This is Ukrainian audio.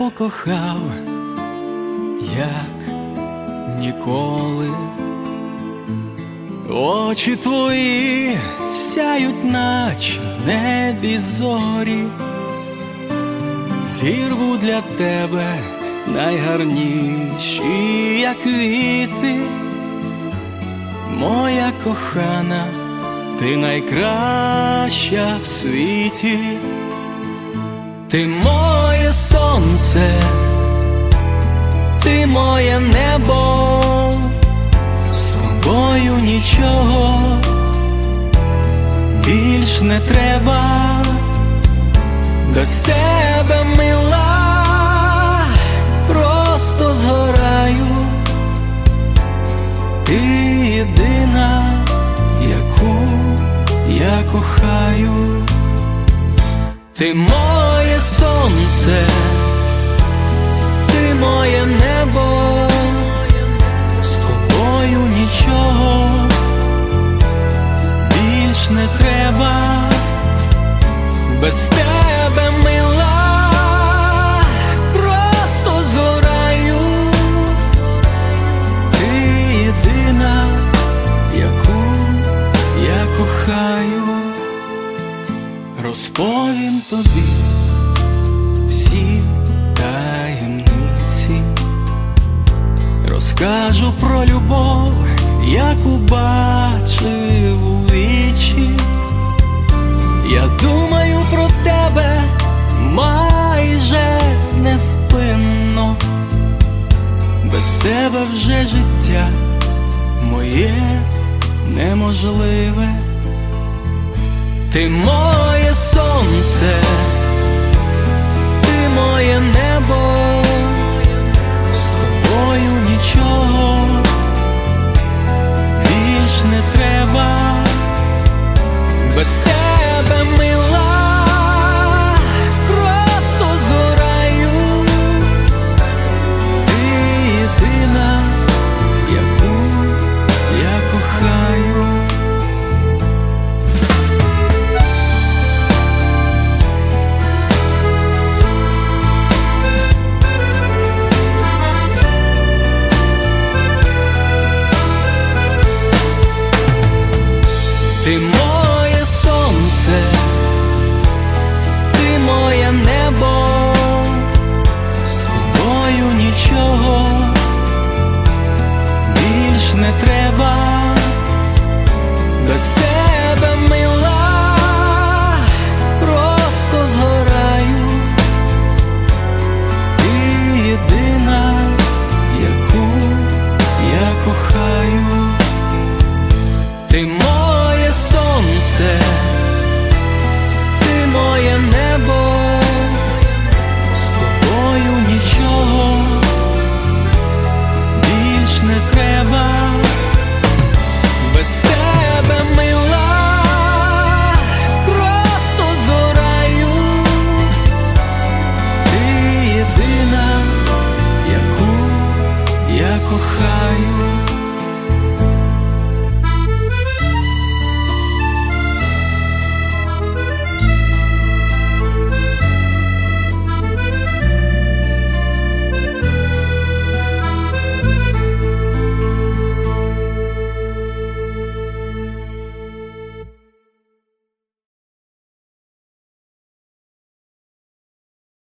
покохав, як ніколи. Очі твої сяють, наче в небі зорі, зірву для тебе найгарніші, як квіти, моя кохана, ти найкраща в світі, ти сонце, ти моє небо з тобою нічого більш не треба, без тебе мила, просто згораю, ти єдина, яку я кохаю, ти сонце, ти моє небо з тобою нічого більш не треба, без тебе мила, просто згораю, ти єдина, яку я кохаю, розповім тобі всі таємниці. Розкажу про любов, яку бачив у вічі. Я думаю про тебе майже невпинно. Без тебе вже життя моє неможливе. Ти моє сонце,